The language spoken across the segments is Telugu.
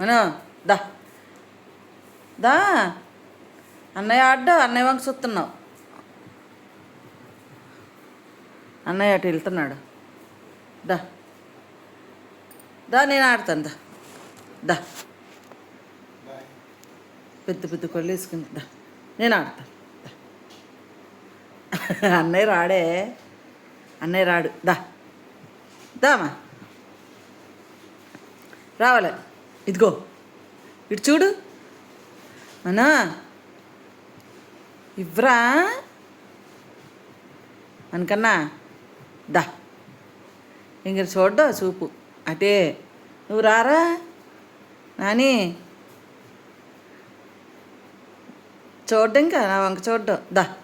అను దా. దా. అన్నయ్య ఆడ్డా? అన్నయ్య వంక చూస్తున్నావు అన్నయ్య అటు వెళ్తున్నాడు. దా. దా నేను ఆడతాను దా. దా. పెద్ద పెద్ద కొళ్ళు వేసుకుని దా. నేను ఆడతాను అన్నయ్య రాడే. అన్నయ్య రాడు దా. దామా. రావాలి. ఇదిగో ఇటు చూడు. అనా ఇవ్వరా? అనకన్నా దా. ఇంక చూడ్డా చూపు. అటే నువ్వు రారా? నాని చూడ్డం ఇంకా? నా వంక చూడ్డం. దా.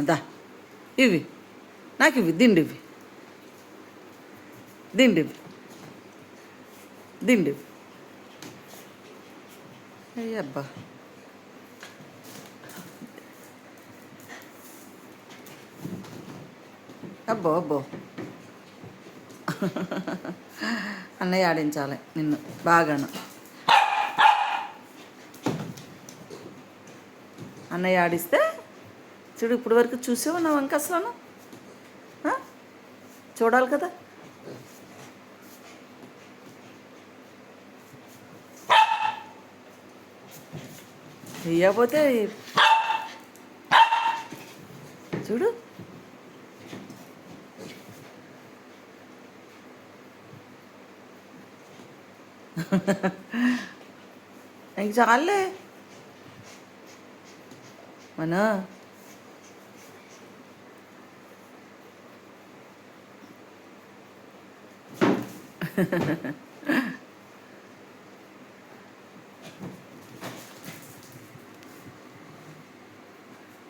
దా. ఇవి. నాకు ఇవి దిండివి దిండివి దిండి అయ్యబ్బా అబ్బో. అబ్బో అన్నయ్య ఆడించాలి నిన్ను. బాగాను. అన్నయ్య ఆడిస్తే చూడు ఇప్పుడు వరకు చూసావు నా వంక అసలు చూడాలి కదా. వెయ్యకపోతే చూడు ఇంక చాలే మన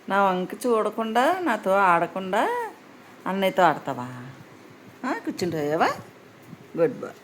నా వంక చూడకుండా నాతో ఆడకుండా అన్నయ్యతో ఆడతావా? కూర్చుంటావా గుడ్ బాయ్